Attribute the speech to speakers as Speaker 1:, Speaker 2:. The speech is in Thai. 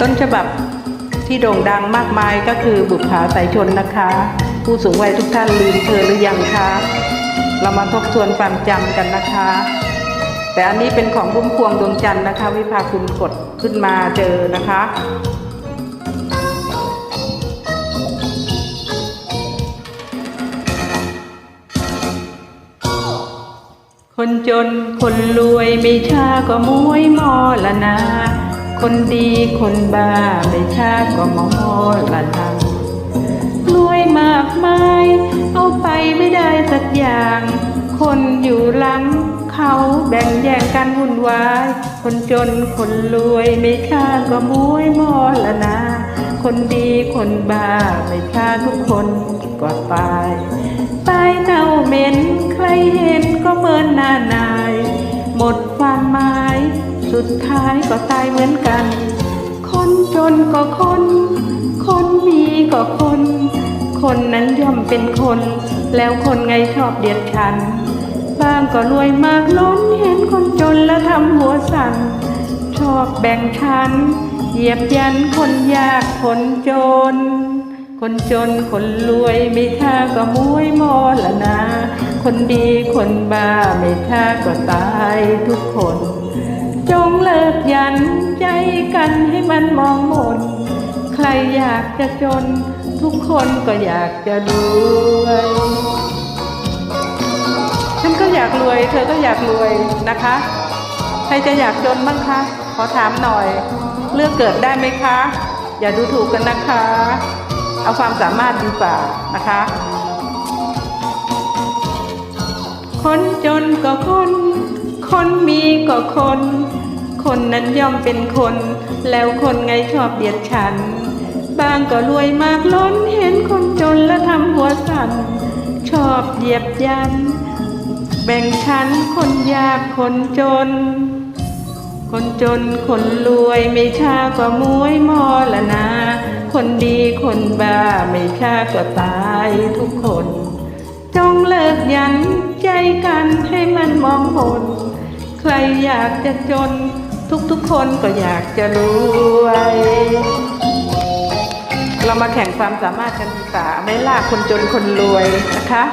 Speaker 1: ต้นฉบับที่โด่งดังมากมายก็คือบุปผาสายชนนะคะ ผู้สูงวัยทุกท่านลืมเธอหรือยังคะ เรามาทบทวนความจำกันนะคะ แต่อันนี้เป็นของพุ่มพวงดวงจันทร์นะคะ วิภาคุณกดขึ้นมาเจอนะคะ คนจนคนรวยไม่ช้าก็มวยมอละนา คนดีคนบ้าไม่ช้าก็มอละนังรวยมากมาย เอาไปไม่ได้สักอย่าง คนอยู่หลังเขาแบ่งแย่งกันวุ่นวาย คนจนคนรวยไม่ช้าก็มวยมอละนา คนดีคนบ้าไม่ช้าทุกคนก็ตายตายเน่าเหม็นใครเห็น นหน้านาย หมดความหมาย สุดท้ายก็ตายเหมือนกัน คนจนก็คน คนมีก็คน คนนั้นย่อมเป็นคน แล้วคนไงชอบเดียดฉันบางก็รวยมากล้นเห็นคนจนแล้วทำหัวสั่น ชอบแบ่งชั้นเหยียบยันคนยากคนจนคนจนคนรวยไม่ท่าก็มวยมอละนา คนดีคนบ้าไม่ท่าก็ตายทุกคน จงเลิกยันใจกันให้มันมองหมนใครอยากจะจนทุกคนก็อยากจะรวยฉันก็อยากรวย เธอก็อยากรวยนะคะ ใครจะอยากจนบ้างคะ ขอถามหน่อย เลือกเกิดได้ไหมคะ อย่าดูถูกกันนะคะ เอาความสามารถดีกว่านะคะ คนจนก็คน คนมีก็คน คนนั้นย่อมเป็นคน แล้วคนไงชอบเบียดฉัน บางก็รวยมากล้นเห็นคนจนแล้วทำหัวสั่น ชอบเหยียบยัน แบ่งชั้นคนยากคนจน คนจนคนรวยไม่ช้าก็มวยมอละนา คนดีคนบ้าไม่ช้าก็ตายทุกคน จงเลิกยันใจกันให้มันมองหนใครอยากจะจน ทุกๆคนก็อยากจะรวย เรามาแข่งความสามารถกันดีกว่าไม่ล่าคนจนคนรวยนะคะ